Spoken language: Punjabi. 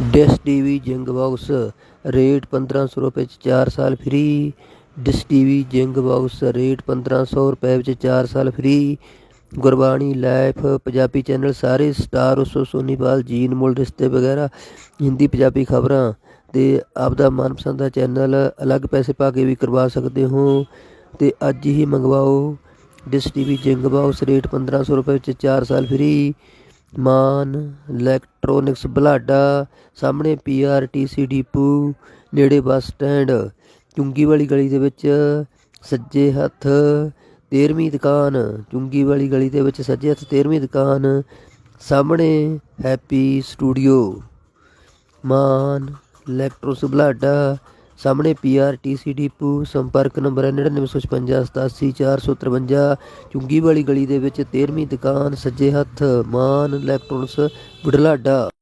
Dish TV, Zing box, rate 1500 ਰੁਪਏ ਚ 4 ਸਾਲ free. Dish TV, Zing box, rate 1500 ਰੁਪਏ ਵਿੱਚ 4 ਸਾਲ free. Gurbani, Life, Punjabi channel ਸਾਰੇ ਸਟਾਰ ਉਸੋ ਸੋਨੀਵਾਲ ਜੀਨ ਮੁੱਲ, ਰਿਸ਼ਤੇ ਵਗੈਰਾ, ਹਿੰਦੀ, ਪੰਜਾਬੀ ਖਬਰਾਂ ਤੇ ਆਪਦਾ ਮਨਪਸੰਦ ਦਾ ਚੈਨਲ ਅਲੱਗ ਪੈਸੇ ਪਾ ਕੇ ਵੀ ਕਰਵਾ ਸਕਦੇ ਹੋ। ਤੇ ਅੱਜ ਹੀ ਮੰਗਵਾਓ Dish TV, Zing box, rate 1500 ਰੁਪਏ ਵਿੱਚ 4 ਸਾਲ ਫ੍ਰੀ। ਮਾਨ ਇਲੈਕਟ੍ਰੋਨਿਕਸ ਬਲਾਡਾ, ਸਾਹਮਣੇ ਪੀਆਰਟੀਸੀ ਡੀਪੂ, ਨੇੜੇ ਬੱਸ ਸਟੈਂਡ ਚੁੰਗੀ ਵਾਲੀ ਗਲੀ ਦੇ ਵਿੱਚ ਸੱਜੇ ਹੱਥ 13ਵੀਂ ਦੁਕਾਨ ਚੁੰਗੀ ਵਾਲੀ ਗਲੀ ਦੇ ਵਿੱਚ ਸੱਜੇ ਹੱਥ 13ਵੀਂ ਦੁਕਾਨ, ਸਾਹਮਣੇ ਹੈਪੀ ਸਟੂਡੀਓ। ਮਾਨ ਇਲੈਕਟ੍ਰੋਸ ਬਲਾਡਾ ਸਾਹਮਣੇ ਪੀਆਰਟੀਸੀ ਡੀਪੂ ਸੰਪਰਕ ਨੰਬਰ ਹੈ 9955878453 ਚੁੰਗੀ ਵਾਲੀ ਗਲੀ ਦੇ ਵਿੱਚ 13ਵੀਂ ਦੁਕਾਨ, ਸੱਜੇ ਹੱਥ, ਮਾਨ ਇਲੈਕਟ੍ਰੋਨਿਕਸ ਬੁਢਲਾਡਾ